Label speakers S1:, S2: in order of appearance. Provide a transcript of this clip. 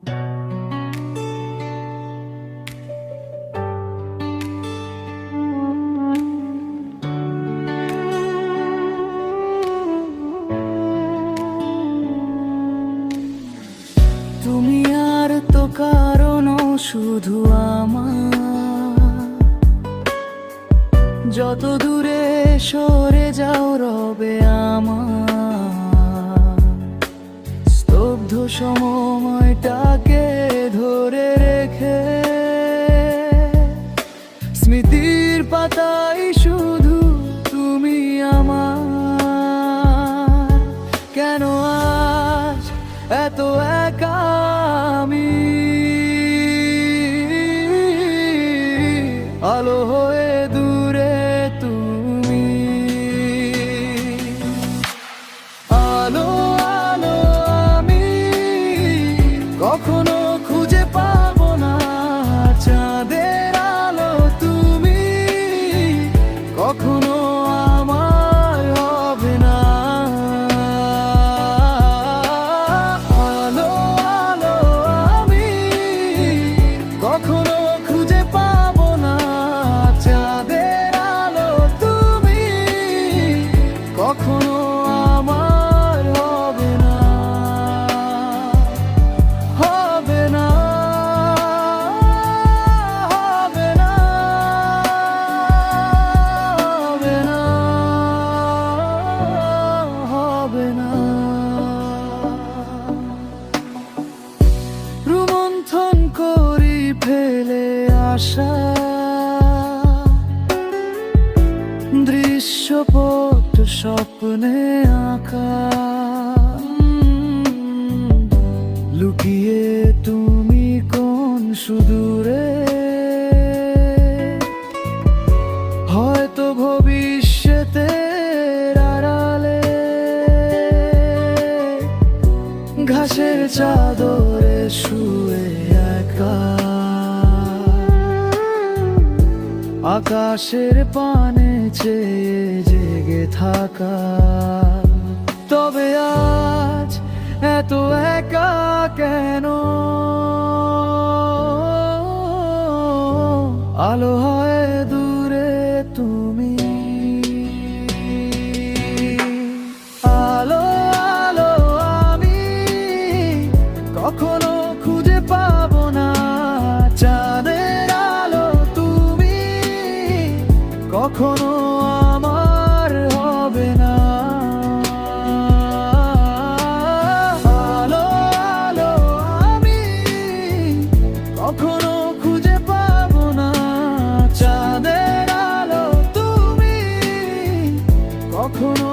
S1: তুমি আর তো কারণ শুধু আমার। যত দূরে সরে যাও রবে আমার। স্তব্ধ সময় স্মৃতির পাতায় কখনো পট স্বপ্নে আঁকা। লুকিয়ে তুমি কোন সুদূরে? হয়তো ভবিষ্যতে আড়ালে ঘাসের চাদরে শুয়ে একা। আকাশের পানে চেয়ে জেগে থাকা। তবে আজ এত একা কেন? আলো হয় কখনো